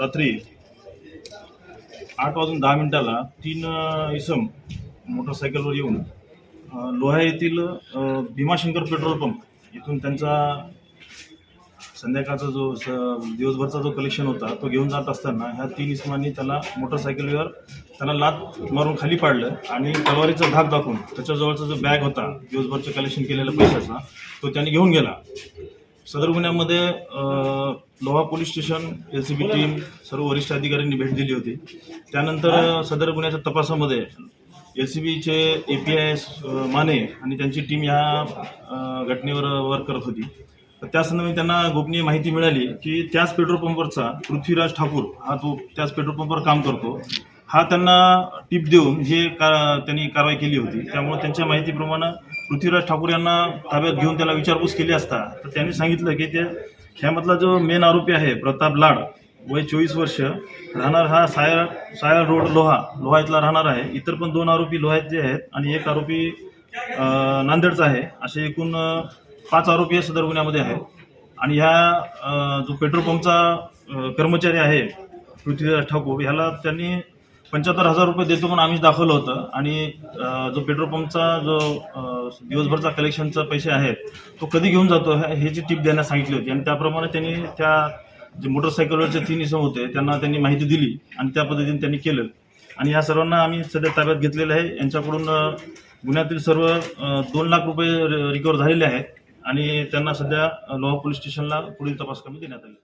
रात्री आठ वाजून दहा मिनिटाला तीन इसम मोटरसायकलवर येऊन लोहा येथील भीमाशंकर पेट्रोल पंप इथून त्यांचा संध्याकाळचा जो स दिवसभरचा जो कलेक्शन होता तो घेऊन जात असताना ह्या तीन इसमांनी त्याला मोटरसायकलवर त्याला लात मारून खाली पाडलं आणि तलवारीचा धाक दाखवून त्याच्याजवळचा जो बॅग होता दिवसभरचं कलेक्शन केलेला पैशाचा तो त्यांनी घेऊन गेला. सदर गुन्ह्यामध्ये Loha police station L C B team सर्व वरिष्ठ अधिकाऱ्यांनी भेट दिली होती. त्यानंतर सदर गुन्ह्याच्या तपासामध्ये एल सी बीचे ए पी आय माने आणि त्यांची टीम ह्या घटनेवर वर्क करत होती. तर त्या संदर्भात त्यांना गोपनीय माहिती मिळाली की त्याच पेट्रोल पंपवरचा पृथ्वीराज ठाकूर हा तो त्याच पेट्रोल पंपवर काम करतो. हा त्यांना टिप देऊन हे का त्यांनी कारवाई केली होती. त्यामुळे त्यांच्या माहितीप्रमाणे पृथ्वीराज ठाकूर यांना ताब्यात घेऊन त्याला विचारपूस केली असता. तर त्यांनी सांगितलं की ते ह्यामधला जो मेन आरोपी आहे प्रताप लाड वय चोवीस वर्ष राहणार हा सायर सायर रोड लोहा लोहा इथला राहणार आहे. इतर पण दोन आरोपी लोहाचे आहेत आणि एक आरोपी नांदेडचा आहे. असे एकूण पाच आरोपी या सदर गुन्ह्यामध्ये आहेत. आणि ह्या जो पेट्रोल पंपचा कर्मचारी आहे पृथ्वीराज ठाकूर ह्याला त्यांनी पंच्याहत्तर हजार रुपये देतो म्हणून आम्ही दाखवलं होतं. आणि जो पेट्रोल पंपचा जो दिवसभरचा कलेक्शनचा पैसे आहेत तो कधी घेऊन जातो ह्या- ह्याची टीप द्यायला सांगितली होती. आणि त्याप्रमाणे त्यांनी त्या जे मोटरसायकलवरचे तीन इसम होते त्यांना त्यांनी माहिती दिली आणि त्या पद्धतीने त्यांनी केलं. आणि या सर्वांना आम्ही सध्या ताब्यात घेतलेलं आहे. यांच्याकडून गुन्ह्यातील सर्व दोन लाख रुपये रिकवर झालेले आहेत. आणि त्यांना सध्या लोहा पोलीस स्टेशनला पुढील तपास कमी देण्यात आली.